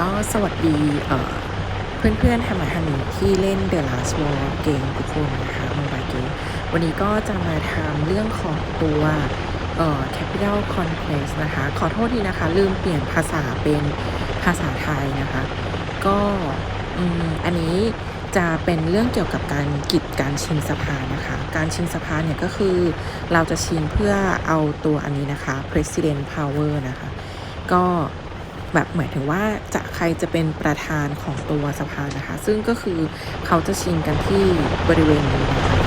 ก็สวัสดีเอ่อเพื่อนๆทำอาหารที่เล่น The Last War เกมทุกคนนะคะโมบายเกมวันนี้ก็จะมาทำเรื่องของตัวเอ่อ Capital Conquest นะคะ ขอโทษทีนะคะ ลืมเปลี่ยนภาษาเป็นภาษาไทยนะคะ ก็อืมอันนี้จะเป็นเรื่องเกี่ยวกับการกิจการชิงสภานะคะ การชิงสภาเนี่ยก็คือเราจะชิงเพื่อเอาตัวอันนี้นะคะ President Power นะคะ ก็ แบบหมายถึงว่าจะใครจะเป็นประธานของตัวสภานะคะ ซึ่งก็คือเขาจะชิงกันที่บริเวณนี้นะคะ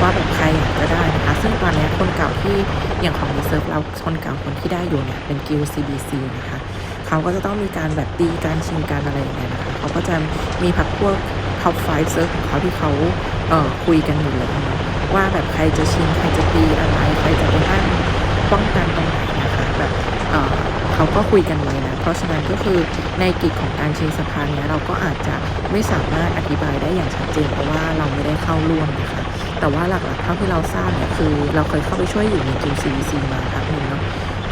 ว่าแบบใครอยากจะได้นะคะ ซึ่งตอนนี้คนเก่าที่อย่างของรีเซิร์ฟเราคนเก่าคนที่ได้อยู่เนี่ยเป็นกิล CBC นะคะเขาก็จะต้องมีการแบบตีการชิงการอะไรอย่างเงี้ยนะคะเขาก็จะมีพักพวก top 5เซิร์ฟของเขาที่เขาเอ่อคุยกันอยู่แล้วเนาะว่าแบบใครจะชิงใครจะตีอะไรใครจะไปตั้งป้องกันตรงไหนนะคะแบบเอ่อ เขาก็คุยกันไว้นะ เพราะฉะนั้นก็คือในกิจของการเชิงสะพานเนี้ยเราก็อาจจะไม่สามารถอธิบายได้อย่างชัดเจนเพราะว่าเราไม่ได้เข้าร่วมนะคะ แต่ว่าหลักๆเท่าที่เราทราบเนี่ยคือเราเคยเข้าไปช่วยอยู่ในกิม CVC มาครับหนึ่งเนาะ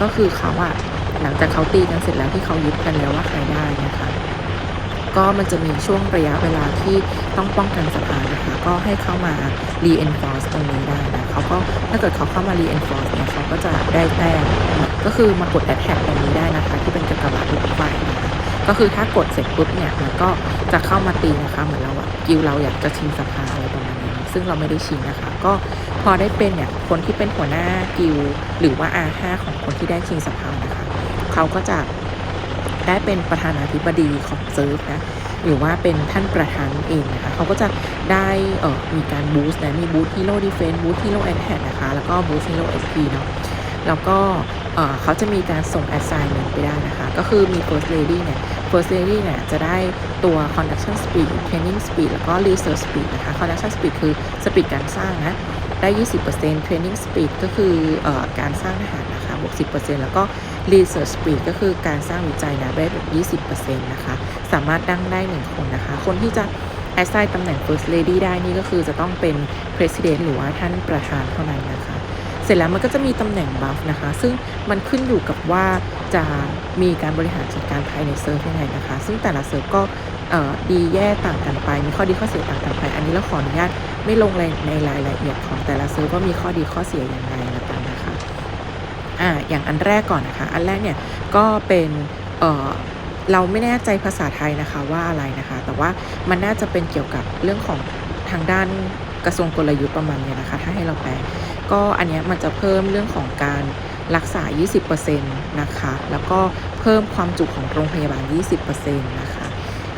ก็คือเขาอะหลังจากเขาตีกันเสร็จแล้วที่เขายึดกันแล้วว่าใครได้นะคะ ก็มันจะมีช่วงระยะเวลาที่ต้องป้องกันสะพานะคะก็ให้เข้ามา reinforce ตรงนี้ได้นะเขาก็ถ้าเกิดเขาเข้ามา reinforce เนี่ยเขาก็จะได้แต้มก็คือมากด attack ตรงนี้ได้นะคะ ที่เป็นกากบาทลูกไฟนะคะก็คือถ้ากดเสร็จปุ๊บเนี่ยมันก็จะเข้ามาตีนะคะเหมือนเราอะกิลเราอยากจะชิงสภาอะไรประมาณนี้ซึ่งเราไม่ได้ชิงนะคะ ก็พอได้เป็นเนี่ยคนที่เป็นหัวหน้ากิลหรือว่า R5 ของคนที่ได้ชิงสภานะคะเขาก็จะ ได้เป็นประธานาธิบดีของเซิร์ฟนะ หรือว่าเป็นท่านประธานเองนะคะ เขาก็จะได้เออมีการบูสต์นะ มีบูสต์ฮีโร่ดีเฟนต์บูสต์ฮีโร่แอนแทนะคะ แล้วก็บูสต์ฮีโร่เอสพีเนาะ แล้วก็เขาจะมีการส่ง assignment ไปได้นะคะ ก็คือมี first lady เนี่ย first lady เนี่ยจะได้ตัว conduction speed training speed แล้วก็ research speed นะคะ conduction speed คือ speed การสร้างนะ ได้ 20% training speed ก็คือเอ่อการสร้างทหารนะคะบวก 10%แล้วก็ research speed ก็คือการสร้างวิจัยนะได้บวก20%นะคะ สามารถดังได้ 1 คนนะคะ คนที่จะ assign ตำแหน่ง first lady ได้นี่ก็คือจะต้องเป็น president หรือว่าท่านประธานเท่านั้นนะคะ เสร็จแล้วมันก็จะมีตำแหน่งบัฟนะคะ ซึ่งมันขึ้นอยู่กับว่าจะมีการบริหารจัดการภายในเซิร์ฟยังไงนะคะ ซึ่งแต่ละเซิร์ฟก็เอ่อดีแย่ต่างกันไป มีข้อดีข้อเสียต่างกันไป อันนี้เราขออนุญาตไม่ลงรายในรายละเอียดของแต่ละเซิร์ฟว่ามีข้อดีข้อเสียอย่างไรนะคะ อ่าอย่างอันแรกก่อนนะคะ อันแรกเนี่ยก็เป็นเอ่อเราไม่แน่ใจภาษาไทยนะคะว่าอะไรนะคะ แต่ว่ามันน่าจะเป็นเกี่ยวกับเรื่องของทางด้านกระทรวงกลยุทธ์ประมาณเนี้ยนะคะ ถ้าให้เราแปลก็อันเนี้ยมันจะเพิ่มเรื่องของการรักษา 20%นะคะ แล้วก็เพิ่มความจุของโรงพยาบาล 20%นะคะ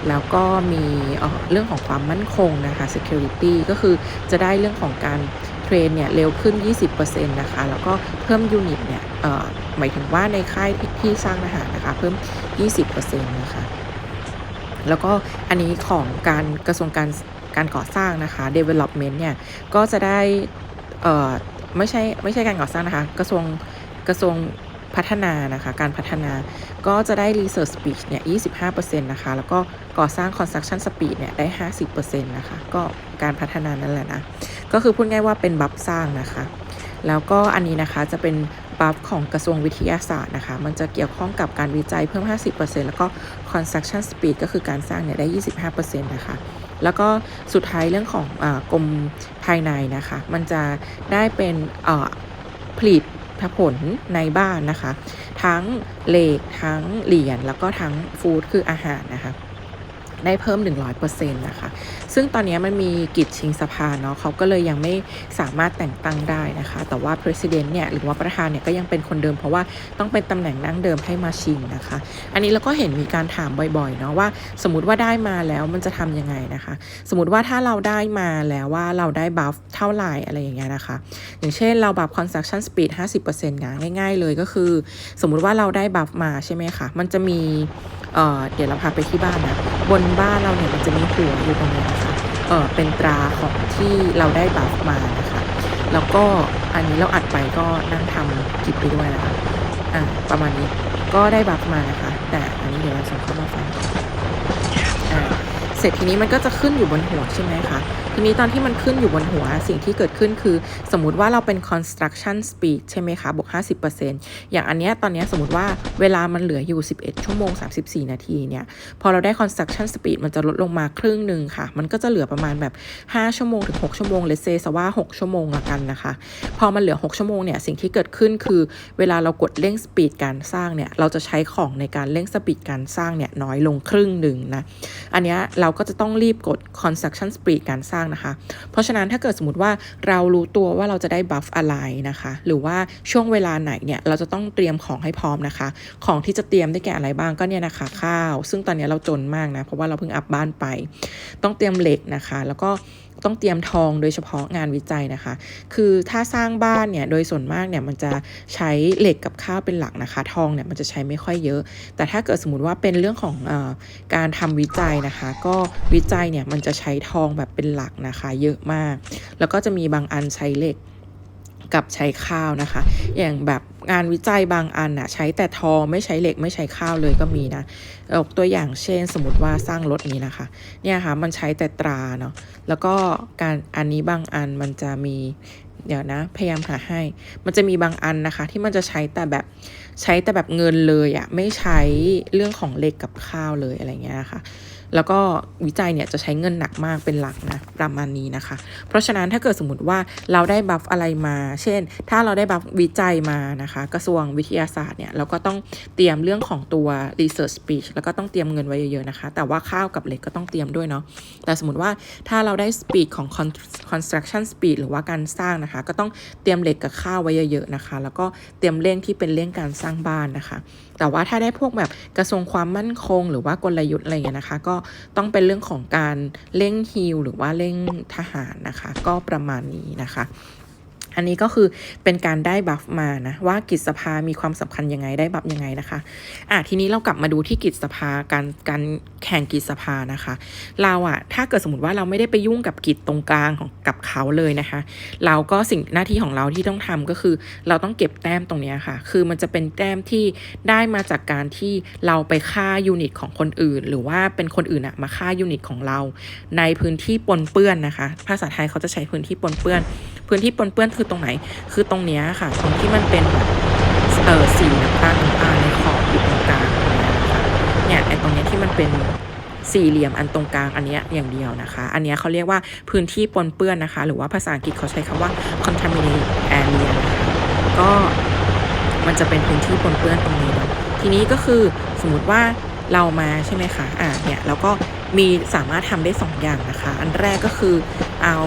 แล้วก็มีเออเรื่องของความมั่นคงนะคะ security ก็คือจะได้เรื่องของการเทรนเนี่ยเร็วขึ้น 20%นะคะ แล้วก็เพิ่มยูนิตเนี่ย หมายถึงว่าในค่ายที่ที่สร้างทหารนะคะเพิ่ม 20%นะคะ แล้วก็อันนี้ของการกระทรวงการการก่อสร้างนะคะ development เนี่ย ก็จะได้ไม่ใช่ไม่ใช่การก่อสร้างนะคะ กระทรวงกระทรวงพัฒนานะคะ การพัฒนาก็จะได้ research speed เนี่ย 25%นะคะ แล้วก็ก่อสร้าง construction speed เนี่ย ได้ 50%นะคะ ก็การพัฒนานั่นแหละนะ ก็คือพูดง่ายว่าเป็นบัฟสร้างนะคะ แล้วก็อันนี้นะคะจะเป็น บัฟของกระทรวงวิทยาศาสตร์นะคะ มันจะเกี่ยวข้องกับการวิจัยเพิ่ม 50%แล้วก็ construction speed ก็คือการสร้างเนี่ยได้ 25%นะคะ แล้วก็สุดท้ายเรื่องของอกรมภายในนะคะ มันจะได้เป็นผลิตผลในบ้านนะคะ ทั้งเหล็กทั้งเหรียญแล้วก็ทั้งฟู้ดคืออาหารนะคะ ได้เพิ่ม 100%นะคะ ซึ่งตอนนี้มันมีกิจชิงสภาเนาะเขาก็เลยยังไม่สามารถแต่งตั้งได้นะคะ แต่ว่า president เนี่ยหรือว่าประธานเนี่ยก็ยังเป็นคนเดิมเพราะว่าต้องเป็นตำแหน่งดั้งเดิมให้มาชิงนะคะ อันนี้เราก็เห็นมีการถามบ่อยๆเนาะว่า สมมติว่าได้มาแล้วมันจะทำยังไงนะคะ สมมติว่าถ้าเราได้มาแล้วว่าเราได้บัฟเท่าไหร่อะไรอย่างเงี้ยนะคะ อย่างเช่นเราบัฟ construction speed 50%นะง่าย ๆ เลยก็คือ สมมุติว่าเราได้บัฟมาใช่ไหมคะมันจะมี เอ่อเดี๋ยวเราพาไปที่บ้านนะ บนบ้านเราเนี่ยมันจะมีหัวอยู่ตรงนี้นะคะเออเป็นตราของที่เราได้บัฟมานะคะ แล้วก็อันนี้เราอัดไปก็นั่งทำกิบไปด้วยนะคะอะประมาณนี้ก็ได้บัฟมานะคะ แต่อันนี้เดี๋ยวเราส่งเข้ามาฟังอ่าเสร็จทีนี้มันก็จะขึ้นอยู่บนหัวใช่ไหมคะ ทีนี้ตอนที่มันขึ้นอยู่บนหัวสิ่งที่เกิดขึ้นคือ สมมติว่าเราเป็น construction speed ใช่ไหมคะบวก 50%อย่างอันเนี้ยตอนเนี้ยสมมติว่าเวลามันเหลืออยู่ 11 ชั่วโมง 34 นาทีเนี่ยพอเราได้ construction speed มันจะลดลงมาครึ่งหนึ่งค่ะ มันก็จะเหลือประมาณแบบ 5 ชั่วโมงถึง 6 ชั่วโมงเลเซสว่า 6 ชั่วโมงละกันนะคะ พอมันเหลือ 6 ชั่วโมงเนี่ยสิ่งที่เกิดขึ้นคือ เวลาเรากดเร่งสปีดการสร้างเนี่ยเราจะใช้ของในการเร่งสปีดการสร้างเนี่ยน้อยลงครึ่งหนึ่งนะอันเนี้ยเราก็จะต้องรีบกด construction speed การสร้างนะคะ เพราะฉะนั้นถ้าเกิดสมมติว่าเรารู้ตัวว่าเราจะได้บัฟอะไรนะคะ หรือว่าช่วงเวลาไหนเนี่ยเราจะต้องเตรียมของให้พร้อมนะคะ ของที่จะเตรียมได้แก่อะไรบ้างก็เนี่ยนะคะข้าว ซึ่งตอนนี้เราจนมากนะเพราะว่าเราเพิ่งอัพบ้านไป ต้องเตรียมเหล็กนะคะ แล้วก็ ต้องเตรียมทองโดยเฉพาะงานวิจัยนะคะ คือถ้าสร้างบ้านเนี่ยโดยส่วนมากเนี่ยมันจะใช้เหล็กกับข้าวเป็นหลักนะคะ ทองเนี่ยมันจะใช้ไม่ค่อยเยอะ แต่ถ้าเกิดสมมติว่าเป็นเรื่องของอการทำวิจัยนะคะ ก็วิจัยเนี่ยมันจะใช้ทองแบบเป็นหลักนะคะ เยอะมาก แล้วก็จะมีบางอันใช้เหล็ก กับใช้ข้าวนะคะ อย่างแบบงานวิจัยบางอันน่ะใช้แต่ทองไม่ใช้เหล็กไม่ใช้ข้าวเลยก็มีนะยกตัวอย่างเช่น สมมติว่าสร้างรถนี้นะคะ เนี่ยค่ะมันใช้แต่ตราเนาะแล้วก็การอันนี้บางอันมันจะมีเดี๋ยวนะ พยายามหาให้ มันจะมีบางอันนะคะ ที่มันจะใช้แต่แบบใช้แต่แบบเงินเลยอะไม่ใช้เรื่องของเหล็กกับข้าวเลยอะไรเงี้ยนะค่ะ แล้วก็วิจัยเนี่ยจะใช้เงินหนักมากเป็นหลักนะประมาณนี้นะคะ เพราะฉะนั้นถ้าเกิดสมมติว่าเราได้บัฟอะไรมา เช่น ถ้าเราได้บัฟวิจัยมานะคะ กระทรวงวิทยาศาสตร์เนี่ยเราก็ต้องเตรียมเรื่องของตัว research speech แล้วก็ต้องเตรียมเงินไว้เยอะๆนะคะ แต่ว่าข้าวกับเหล็กก็ต้องเตรียมด้วยเนาะแต่สมมติว่าถ้าเราได้ speed ของ construction speed หรือว่าการสร้างนะคะ ก็ต้องเตรียมเหล็กกับข้าวไว้เยอะๆนะคะ แล้วก็เตรียมเร่งที่เป็นเร่งการสร้างบ้านนะคะ แต่ว่าถ้าได้พวกแบบกระทรวงความมั่นคง หรือว่ากลยุทธ์อะไรเงี้ยนะคะ ก็ต้องเป็นเรื่องของการเร่งฮิลหรือว่าเร่งทหารนะคะ ก็ประมาณนี้นะคะ อันนี้ก็คือเป็นการได้บัฟมานะว่ากิจสภามีความสำคัญยังไงได้บัฟยังไงนะคะอะทีนี้เรากลับมาดูที่กิจสภาการการแข่งกิจสภานะคะ เราอะถ้าเกิดสมมติว่าเราไม่ได้ไปยุ่งกับกิจตรงกลางของกับเขาเลยนะคะ เราก็สิ่งหน้าที่ของเราที่ต้องทำก็คือ เราต้องเก็บแต้มตรงนี้ค่ะ คือมันจะเป็นแต้มที่ได้มาจากการที่เราไปฆ่ายูนิตของคนอื่น หรือว่าเป็นคนอื่นอะมาฆ่ายูนิตของเรา ในพื้นที่ปนเปื้อนนะคะ ภาษาไทยเขาจะใช้พื้นที่ปนเปื้อน พื้นที่ปนเปื้อนคือตรงไหน คือตรงเนี้ยค่ะ ตรงที่มันเป็นแบบเออสีน้ำตาลน้ำตาลในขอบอยู่ตรงกลางตรงนี้นะคะเนี่ยไอตรงเนี้ยที่มันเป็นสี่เหลี่ยมอันตรงกลางอันเนี้ยอย่างเดียวนะคะ อันเนี้ยเขาเรียกว่าพื้นที่ปนเปื้อนนะคะ หรือว่าภาษาอังกฤษเขาใช้คำว่า contaminated area นะคะก็มันจะเป็นพื้นที่ปนเปื้อนตรงนี้เนาะทีนี้ก็คือสมมติว่าเรามาใช่ไหมคะอ่าเนี่ยเราก็ มีสามารถทำได้สองอย่างนะคะ อันแรกก็คือเอา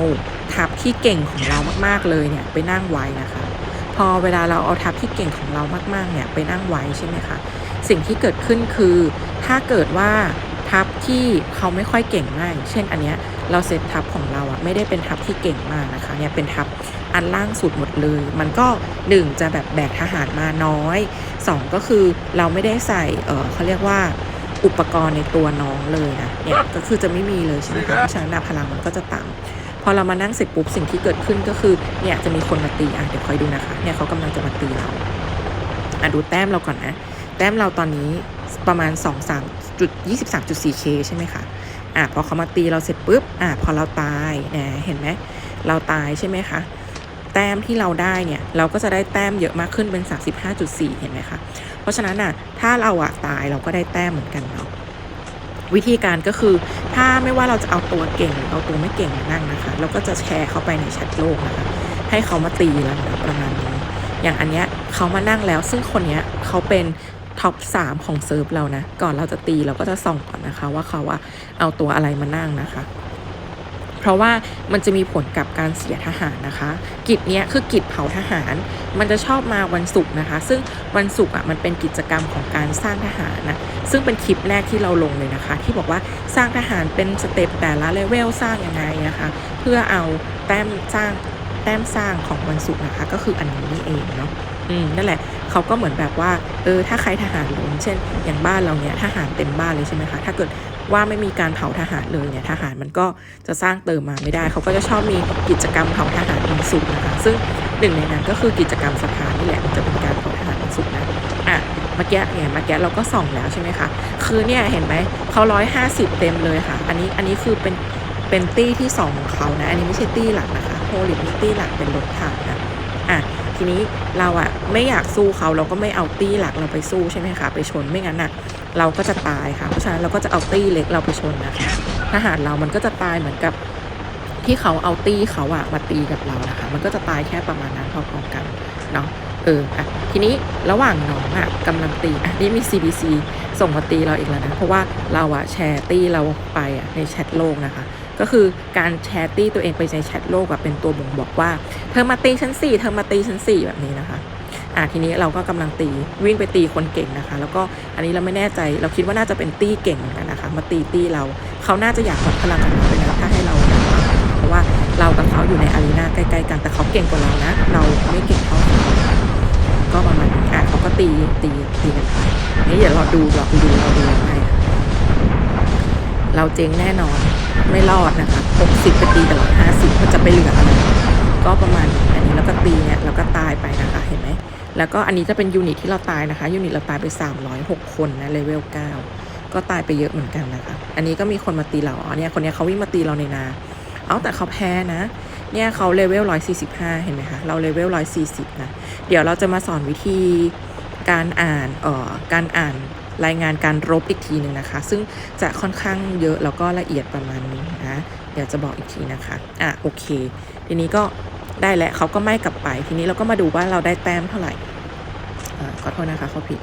ทับที่เก่งของเรามากๆเลยเนี่ยไปนั่งไว้นะคะ พอเวลาเราเอาทับที่เก่งของเรามากๆเนี่ยไปนั่งไว้ใช่ไหมคะสิ่งที่เกิดขึ้นคือ ถ้าเกิดว่าทับที่เขาไม่ค่อยเก่งมาก เช่นอันเนี้ยเราเซตทับของเราอะไม่ได้เป็นทับที่เก่งมากนะคะเนี่ยเป็นทับอันล่างสุดหมดเลย มันก็หนึ่งจะแบบแบกทหารมาน้อยสองก็คือเราไม่ได้ใส่เออเขาเรียกว่า อุปกรณ์ในตัวน้องเลยนะเนี่ยก็คือจะไม่มีเลยใช่ไหมคะเพราะฉะนั้นพลังมันก็จะต่ำพอเรามานั่งเสร็จปุ๊บสิ่งที่เกิดขึ้นก็คือเนี่ยจะมีคนมาตีอะเดี๋ยวคอยดูนะคะเนี่ยเขากำลังจะมาตีเราอะดูแต้มเราก่อนนะ แต้มเราตอนนี้ประมาณ 2 3จุด23.4 k ใช่ไหมคะอะพอเขามาตีเราเสร็จปุ๊บอะพอเราตายเนี่ยเห็นไหมเราตายใช่ไหมคะ แต้มที่เราได้เนี่ยเราก็จะได้แต้มเยอะมากขึ้นเป็น 35.4 เห็นไหมคะ เพราะฉะนั้นอะถ้าเราอะตายเราก็ได้แต้มเหมือนกันเนาะวิธีการก็คือถ้าไม่ว่าเราจะเอาตัวเก่งหรือเอาตัวไม่เก่งมานั่งนะคะ เราก็จะแชร์เข้าไปในแชทโลกนะคะ ให้เขามาตีเรานะประมาณนี้ อย่างอันเนี้ยเขามานั่งแล้ว ซึ่งคนเนี้ยเขาเป็นท็อปสามของเซิร์ฟเรานะ ก่อนเราจะตีเราก็จะส่องก่อนนะคะ ว่าเขาว่าเอาตัวอะไรมานั่งนะคะ เพราะว่ามันจะมีผลกับการเสียทหารนะคะ กิจเนี้ยคือกิจเผาทหาร มันจะชอบมาวันศุกร์นะคะ ซึ่งวันศุกร์อะมันเป็นกิจกรรมของการสร้างทหารนะซึ่งเป็นคลิปแรกที่เราลงเลยนะคะ ที่บอกว่าสร้างทหารเป็นสเต็ปแต่ละเลเวลสร้างยังไงนะคะ เพื่อเอาแต้มสร้างแต้มสร้างของวันศุกร์นะคะ ก็คืออันนี้นี่เองเนาะอืมนั่นแหละเขาก็เหมือนแบบว่าเออถ้าใครทหารล้นเช่น อย่างบ้านเราเนี่ยทหารเต็มบ้านเลยใช่ไหมคะถ้าเกิด ว่าไม่มีการเผาทหารเลยเนี่ยทหารมันก็จะสร้างเติมมาไม่ได้ เขาก็จะชอบมีกิจกรรมเผาทหารวันศุกร์นะคะซึ่งหนึ่งในนั้นก็คือกิจกรรมสภานี่แหละมันจะเป็นการเผาทหารวันศุกร์นะอะเมื่อกี้เนี่ยเมื่อกี้เราก็ส่องแล้วใช่ไหมคะ คือเนี่ยเห็นไหมเขาร้อยห้าสิบเต็มเลยค่ะ อันนี้อันนี้คือเป็นเป็นตี้ที่สองของเขานะ อันนี้ไม่ใช่ตี้หลักนะคะโฮลิปนี่ตี้หลักเป็นรถถังนะอะทีนี้เราอะไม่อยากสู้เขาเราก็ไม่เอาตี้หลักเราไปสู้ใช่ไหมคะ ไปชนไม่งั้นอะ เราก็จะตายค่ะ เพราะฉะนั้นเราก็จะเอาตี้เล็กเราไปชนนะคะทหารเรามันก็จะตายเหมือนกับที่เขาเอาตี้เขาอะมาตีกับเรานะคะ มันก็จะตายแค่ประมาณนั้นพอๆกันเนาะเอออะทีนี้ระหว่างน้องอะกำลังตีอะนี่มี CBC ส่งมาตีเราอีกแล้วนะ เพราะว่าเราอะแชร์ตี้เราไปอะในแชทโลกนะคะ ก็คือการแชร์ตี้ตัวเองไปในแชทโลกอะเป็นตัวบ่งบอกว่า เธอมาตีชั้นสี่เธอมาตีชั้นสี่แบบนี้นะคะ อะทีนี้เราก็กำลังตีวิ่งไปตีคนเก่งนะคะ แล้วก็อันนี้เราไม่แน่ใจ เราคิดว่าน่าจะเป็นตี้เก่งเหมือนกันนะคะ มาตีตี้เราเขาน่าจะอยากวัดพลังกันไปนะถ้าให้เราเพราะว่าเรากับเขาอยู่ในอารีนาใกล้ๆกันแต่เขาเก่งกว่าเรานะ เราไม่เก่งเท่าเขาก็ประมาณนี้อะเขาก็ตีตีตีกันไปนี่เดี๋ยวเราดูเราดูเราดูไปเราเจ๊งแน่นอนไม่รอดนะคะ60ไปตีกับเรา50ก็จะไปเหลืออะไรก็ประมาณนี้อันนี้แล้วก็ตีเนี่ยเราก็ตายไปนะคะเห็นไหม แล้วก็อันนี้จะเป็นยูนิตที่เราตายนะคะ ยูนิตเราตายไป 306 คนนะเลเวล 9 ก็ตายไปเยอะเหมือนกันนะคะ อันนี้ก็มีคนมาตีเราอ๋อเนี่ยคนนี้เขาวิ่งมาตีเราในนา เอาแต่เขาแพ้นะ เนี่ยเขาเลเวล 145 เห็นไหมคะ เราเลเวล 140 นะ เดี๋ยวเราจะมาสอนวิธีการอ่านเอ่อการอ่านรายงานการรบอีกทีหนึ่งนะคะ ซึ่งจะค่อนข้างเยอะแล้วก็ละเอียดประมาณนี้นะ เดี๋ยวจะบอกอีกทีนะคะ อะโอเค ทีนี้ก็ ได้แล้วเขาก็ไม่กลับไป ทีนี้เราก็มาดูว่าเราได้แต้มเท่าไหร่ขอโทษนะคะเขาผิด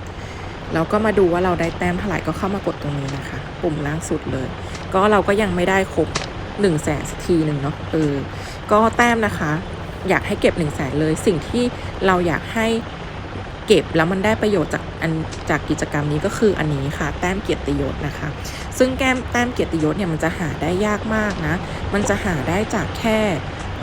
เราก็มาดูว่าเราได้แต้มเท่าไหร่ก็เข้ามากดตรงนี้นะคะ ปุ่มล่างสุดเลย ก็เราก็ยังไม่ได้ครบ1นึ่งแสนสักทีหนึ่งเนาะเออก็แต้มนะคะ อยากให้เก็บ1นึ่งแสนเลย สิ่งที่เราอยากให้เก็บแล้วมันได้ประโยชน์จากอันจากกิจกรรมนี้ก็คืออันนี้ค่ะ แต้มเกียรติยศนะคะ ซึ่งแก้มแต้มเกียรติยศเนี่ยมันจะหาได้ยากมากนะ มันจะหาได้จากแค่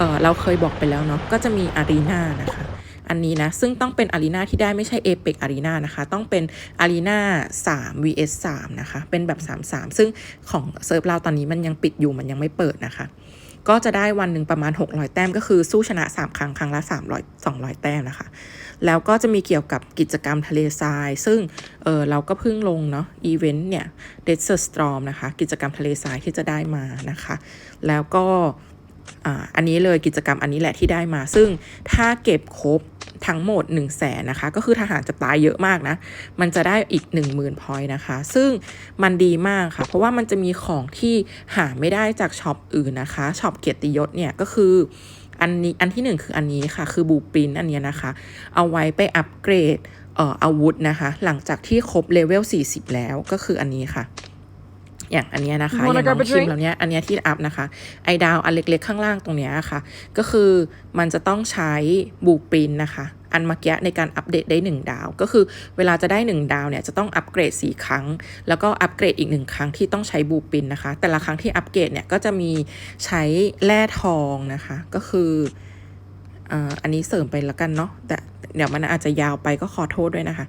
เออเราเคยบอกไปแล้วเนาะก็จะมีอารีนานะคะ อันนี้นะ ซึ่งต้องเป็นอารีนาที่ได้ไม่ใช่เอเปกอารีนานะคะ ต้องเป็นอารีนา3 vs 3นะคะ เป็นแบบ 3 3 ซึ่งของเซิร์ฟเราตอนนี้มันยังปิดอยู่มันยังไม่เปิดนะคะก็จะได้วันหนึ่งประมาณ 600 แต้มก็คือสู้ชนะ 3 ครั้ง ครั้งละ 300 200 แต้มนะคะ แล้วก็จะมีเกี่ยวกับกิจกรรมทะเลทราย ซึ่งเออเราก็เพิ่งลงเนาะอีเวนต์เนี่ย Desert Storm นะคะ กิจกรรมทะเลทรายที่จะได้มานะคะ แล้วก็ อ,อันนี้เลยกิจกรรมอันนี้แหละที่ได้มา ซึ่งถ้าเก็บครบทั้งหมด 1 0 0 0 0แสนนะคะ ก็คือทหารจะตายเยอะมากนะ มันจะได้อีก 10,000พอยต์นะคะ ซึ่งมันดีมากค่ะ เพราะว่ามันจะมีของที่หาไม่ได้จากช็อปอื่นนะคะ ช็อปเกียรติยศเนี่ยก็คืออันนี้อันที่หนึ่งคืออันนี้ค่ะ คือบูปินอันเนี้ยนะคะ เอาไว้ไปอัปเกรดเอ่ออาวุธนะคะ หลังจากที่ครบเลเวล40 แล้วก็คืออันนี้ค่ะ อย่างอันเนี้ยนะคะอย่างน้องคิมเราเนี้ยอันเนี้ยที่อัพนะคะ ไอดาวอันเล็กๆข้างล่างตรงเนี้ยค่ะ ก็คือมันจะต้องใช้บูปินนะคะ อันเมื่อกี้ในการอัปเดตได้ 1 ดาว ก็คือเวลาจะได้ 1 ดาวเนี่ยจะต้องอัปเกรด 4 ครั้ง แล้วก็อัปเกรดอีก 1 ครั้งที่ต้องใช้บูปินนะคะ แต่ละครั้งที่อัปเกรดเนี่ยก็จะมีใช้แร่ทองนะคะ ก็คืออ่าอันนี้เสริมไปแล้วกันเนาะแต่เดี๋ยวมันอาจจะยาวไปก็ขอโทษด้วยนะคะ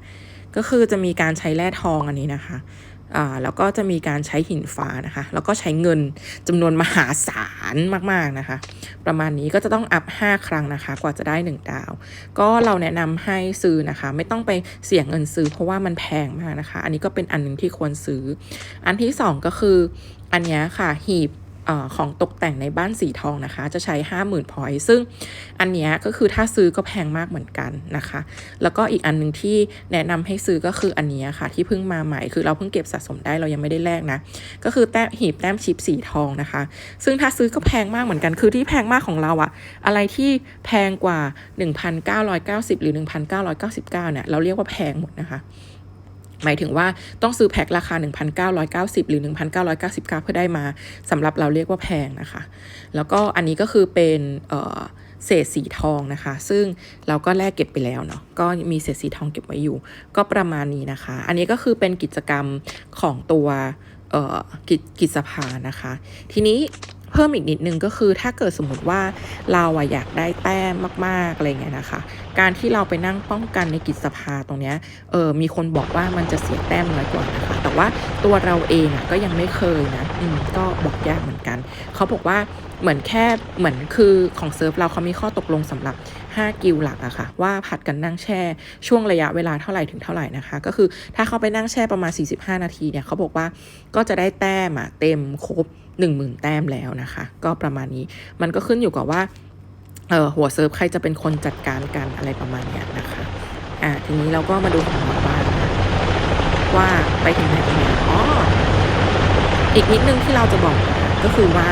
ก็คือจะมีการใช้แร่ทองอันนี้นะคะอ่า แล้วก็จะมีการใช้หินฟ้านะคะ แล้วก็ใช้เงินจำนวนมหาศาลมากๆนะคะ ประมาณนี้ก็จะต้องอัพ 5 ครั้งนะคะ กว่าจะได้ 1 ดาว ก็เราแนะนำให้ซื้อนะคะ ไม่ต้องไปเสี่ยงเงินซื้อ เพราะว่ามันแพงมากนะคะ อันนี้ก็เป็นอันหนึ่งที่ควรซื้อ อันที่ 2 ก็คืออันนี้ค่ะหีบ อของตกแต่งในบ้านสีทองนะคะ จะใช้ 50,000พอยต์ซึ่งอันนี้ก็คือถ้าซื้อก็แพงมากเหมือนกันนะคะ แล้วก็อีกอันหนึ่งที่แนะนำให้ซื้อก็คืออันนี้ค่ะ ที่เพิ่งมาใหม่คือเราเพิ่งเก็บสะสมได้เรายังไม่ได้แลกนะ ก็คือแต้มหีบแต้มชิปสีทองนะคะ ซึ่งถ้าซื้อก็แพงมากเหมือนกัน คือที่แพงมากของเราอะอะไรที่แพงกว่า 1,990 หรือ 1,999เนี่ยเราเรียกว่าแพงหมดนะคะ หมายถึงว่าต้องซื้อแพ็คราคา 1,990 หรือ 1,999 เพื่อได้มาสำหรับเราเรียกว่าแพงนะคะ แล้วก็อันนี้ก็คือเป็นเศษสีทองนะคะ ซึ่งเราก็แลกเก็บไปแล้วเนาะก็มีเศษสีทองเก็บไว้อยู่ ก็ประมาณนี้นะคะ อันนี้ก็คือเป็นกิจกรรมของตัวกิจกิจสภานะคะ ทีนี้ เพิ่มอีกนิดนึงก็คือถ้าเกิดสมมติว่าเราอะอยากได้แต้มมากๆอะไรเงี้ยนะคะ การที่เราไปนั่งป้องกันในกิจสภาตรงเนี้ยเออมีคนบอกว่ามันจะเสียแต้มน้อยกว่านะคะ แต่ว่าตัวเราเองอะก็ยังไม่เคยนะอืมก็บอกยากเหมือนกัน เขาบอกว่าเหมือนแค่เหมือนคือของเซิร์ฟเราเขามีข้อตกลงสำหรับ 5 กิลหลักอะค่ะ ว่าผัดกันนั่งแช่ช่วงระยะเวลาเท่าไหร่ถึงเท่าไหร่นะคะ ก็คือถ้าเขาไปนั่งแช่ประมาณ 45 นาทีเนี่ยเขาบอกว่าก็จะได้แต้มอะเต็มครบ 10,000 แต้มแล้วนะคะ ก็ประมาณนี้มันก็ขึ้นอยู่กับว่าเออหัวเซิร์ฟใครจะเป็นคนจัดการกันอะไรประมาณนี้นะคะอ่าทีนี้เราก็มาดูของเราบ้างนะว่าไปถึงไหนกันแล้วอ๋ออีกนิดนึงที่เราจะบอกก็คือว่า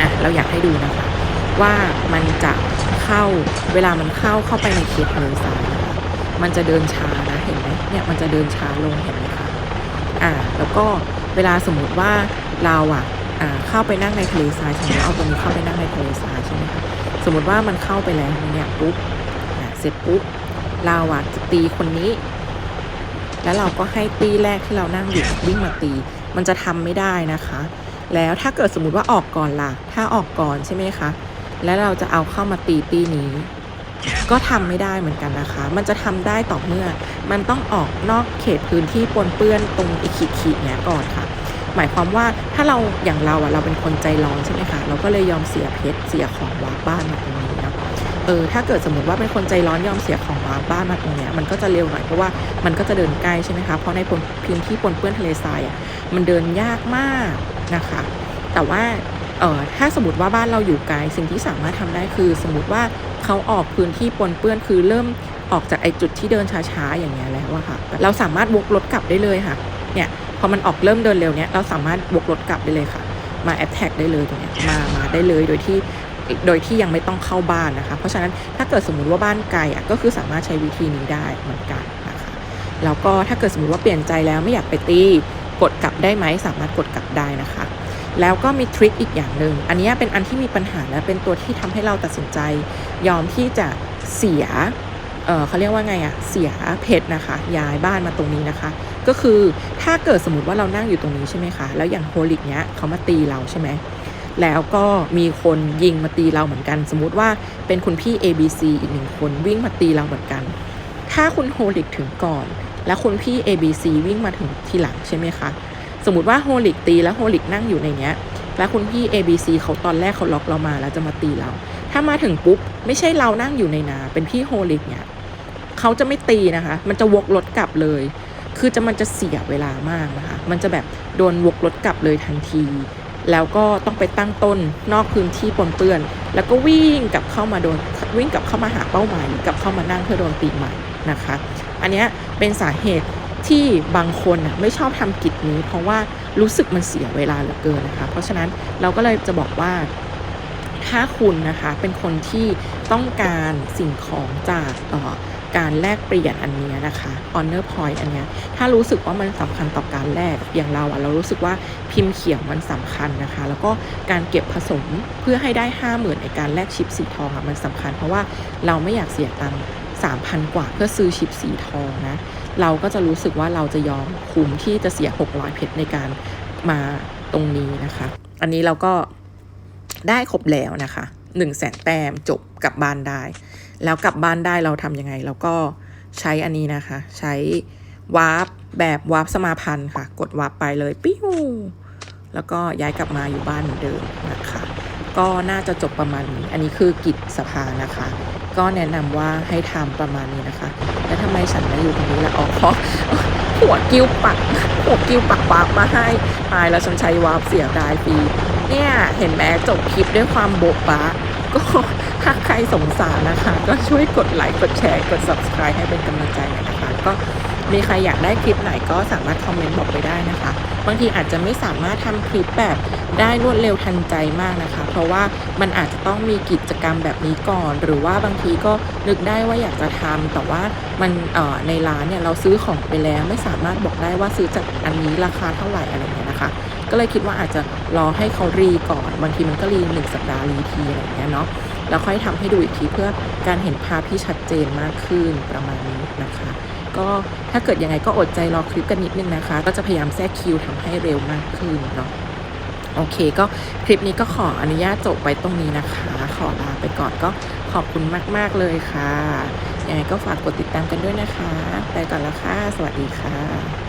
อะเราอยากให้ดูนะคะ ว่ามันจะเข้าเวลามันเข้าเข้าไปในเขตทะเลทรายมันจะเดินช้านะเห็นไหมเนี่ยมันจะเดินช้าลงเห็นไหมคะอ่าแล้วก็เวลาสมมติว่า เราอะอ่าเข้าไปนั่งในทะเลทรายสมมติเอาตัวนี้เข้าไปนั่งในทะเลทรายใช่ไหมคะสมมติว่ามันเข้าไปแล้วเนี่ยปุ๊บเสร็จปุ๊บเราอะจะตีคนนี้ แล้วเราก็ให้ตีแรกที่เรานั่งอยู่วิ่งมาตี มันจะทำไม่ได้นะคะ แล้วถ้าเกิดสมมติว่าออกก่อนล่ะ ถ้าออกก่อนใช่ไหมคะแล้วเราจะเอาเข้ามาตีตีนี้ ก็ทำไม่ได้เหมือนกันนะคะ มันจะทำได้ต่อเมื่อ มันต้องออกนอกเขตพื้นที่ปนเปื้อนตรงอีขีดขีดๆเนี้ยก่อนค่ะ หมายความว่าถ้าเราอย่างเราอะเราเป็นคนใจร้อนใช่ไหมคะเราก็เลยยอมเสียเพชรเสียของวางบ้านมาตรงนี้นะเออถ้าเกิดสมมติว่าเป็นคนใจร้อนยอมเสียของวางบ้านมาตรงเนี้ยมันก็จะเร็วหน่อยเพราะว่ามันก็จะเดินใกล้ใช่ไหมคะเพราะในพื้นที่ปนเปื้อนทะเลทรายอะมันเดินยากมากนะคะ แต่ว่าเออถ้าสมมติว่าบ้านเราอยู่ไกลสิ่งที่สามารถทำได้คือ สมมติว่าเขาออกพื้นที่ปนเปื้อนคือเริ่มออกจากไอจุดที่เดินช้าๆอย่างเงี้ยแล้วอะค่ะ เราสามารถวกรถกลับได้เลยค่ะ เนี่ย พอมันออกเริ่มเดินเร็วเนี้ยเราสามารถบวกรถกลับได้เลยค่ะ มาแอ t แท็กได้เลยตรงเนี้ยมามาได้เลยโดยที่โดยที่ยังไม่ต้องเข้าบ้านนะคะ เพราะฉะนั้นถ้าเกิดสมมติว่าบ้านไกลอะก็คือสามารถใช้วิธีนี้ได้เหมือนกันนะคะแล้วก็ถ้าเกิดสมมติว่าเปลี่ยนใจแล้วไม่อยากไปตีกดกลับได้ไหมสามารถกดกลับได้นะคะ แล้วก็มีทริคอีกอย่างหนึ่งอันนี้เป็นอันที่มีปัญหาและเป็นตัวที่ทำให้เราตัดสินใจ ยอมที่จะเสีย เขาเรียกว่าไงอะเสียเพชรนะคะ ย้ายบ้านมาตรงนี้นะคะ ก็คือถ้าเกิดสมมติว่าเรานั่งอยู่ตรงนี้ใช่ไหมคะ แล้วอย่างโฮลิกเนี้ยเขามาตีเราใช่ไหมแล้วก็มีคนยิงมาตีเราเหมือนกัน สมมติว่าเป็นคุณพี่ ABC อีกหนึ่งคนวิ่งมาตีเราเหมือนกัน ถ้าคุณโฮลิกถึงก่อน แล้วคุณพี่ ABC วิ่งมาถึงทีหลังใช่ไหมคะ สมมติว่าโฮลิกตีแล้วโฮลิกนั่งอยู่ในเนี้ย แล้วคุณพี่ ABC เขาตอนแรกเขาล็อกเรามาแล้วจะมาตีเรา ถ้ามาถึงปุ๊บไม่ใช่เรานั่งอยู่ในนา เป็นพี่โฮลิกเนี่ย เขาจะไม่ตีนะคะ มันจะวกรถกลับเลย คือจะมันจะเสียเวลามากนะคะ มันจะแบบโดนวกรถกลับเลยทันที แล้วก็ต้องไปตั้งต้นนอกพื้นที่ปนเปื้อน แล้วก็วิ่งกลับเข้ามาโดนวิ่งกลับเข้ามาหาเป้าหมายกลับเข้ามานั่งเพื่อโดนตีใหม่นะคะ อันนี้เป็นสาเหตุที่บางคนน่ะไม่ชอบทำกิจนี้ เพราะว่ารู้สึกมันเสียเวลาเหลือเกินนะคะ เพราะฉะนั้นเราก็เลยจะบอกว่าถ้าคุณนะคะเป็นคนที่ต้องการสิ่งของจากออ การแลกเปลี่ยนอันนี้นะคะ honor point อันนี้ถ้ารู้สึกว่ามันสำคัญต่อการแลกอย่างเราอะเรารู้สึกว่าพิมพ์เขียวมันสำคัญนะคะ แล้วก็การเก็บผสมเพื่อให้ได้ห้าหมื่นในการแลกชิปสีทองอะมันสำคัญ เพราะว่าเราไม่อยากเสียตังค์สามพันกว่าเพื่อซื้อชิปสีทองนะเราก็จะรู้สึกว่าเราจะยอมคุ้มที่จะเสีย 600 เพชรในการมาตรงนี้นะคะ อันนี้เราก็ได้ครบแล้วนะคะ 1 0 0 0 0แสนแต้มจบกลับบ้านได้ แล้วกลับบ้านได้เราทำยังไง เราก็ใช้อันนี้นะคะ ใช้วาร์ปแบบวาร์ปสมาพันธ์ค่ะ กดวาร์ปไปเลยปิ้วแล้วก็ย้ายกลับมาอยู่บ้านเหมือนเดิมนะคะ ก็น่าจะจบประมาณนี้ อันนี้คือกิจสภานะคะ ก็แนะนำว่าให้ทำประมาณนี้นะคะ แล้วทำไมฉันมาอยู่ตรงนี้ล่ะอ๋อเพราะหัวกิ้วปักหัวกิ้วปักวาร์ปมาให้ตายแล้วฉันใช้วาร์ปเสียดายฟรีเนี่ยเห็นไหมจบคลิปด้วยความโบ๊ะบะ ก็ถ้าใครสงสารนะคะ ก็ช่วยกดไลค์กดแชร์กด subscribe ให้เป็นกำลังใจหน่อยนะคะ ก็มีใครอยากได้คลิปไหนก็สามารถคอมเมนต์บอกไปได้นะคะ บางทีอาจจะไม่สามารถทำคลิปแบบได้รวดเร็วทันใจมากนะคะ เพราะว่ามันอาจจะต้องมีกิจกรรมแบบนี้ก่อน หรือว่าบางทีก็นึกได้ว่าอยากจะทำแต่ว่ามันในร้านเนี่ยเราซื้อของไปแล้วไม่สามารถบอกได้ว่าซื้อจากอันนี้ราคาเท่าไหร่อะไรเงี้ยนะคะ ก็เลยคิดว่าอาจจะรอให้เขารีก่อน บางทีมันก็รีหนึ่งสัปดาห์รีทีอะไรอย่างเงี้ยเนาะแล้วค่อยทำให้ดูอีกทีเพื่อการเห็นภาพที่ชัดเจนมากขึ้นประมาณนี้นะคะ ก็ถ้าเกิดยังไงก็อดใจรอคลิปกันนิดนึงนะคะ ก็จะพยายามแทรกคิวทำให้เร็วมากขึ้นเนาะโอเคก็คลิปนี้ก็ขออนุญาตจบไปตรงนี้นะคะ ขอลาไปก่อนก็ขอบคุณมาก ๆ เลยค่ะยังไงก็ฝากกดติดตามกันด้วยนะคะ ไปก่อนละค่ะ สวัสดีค่ะ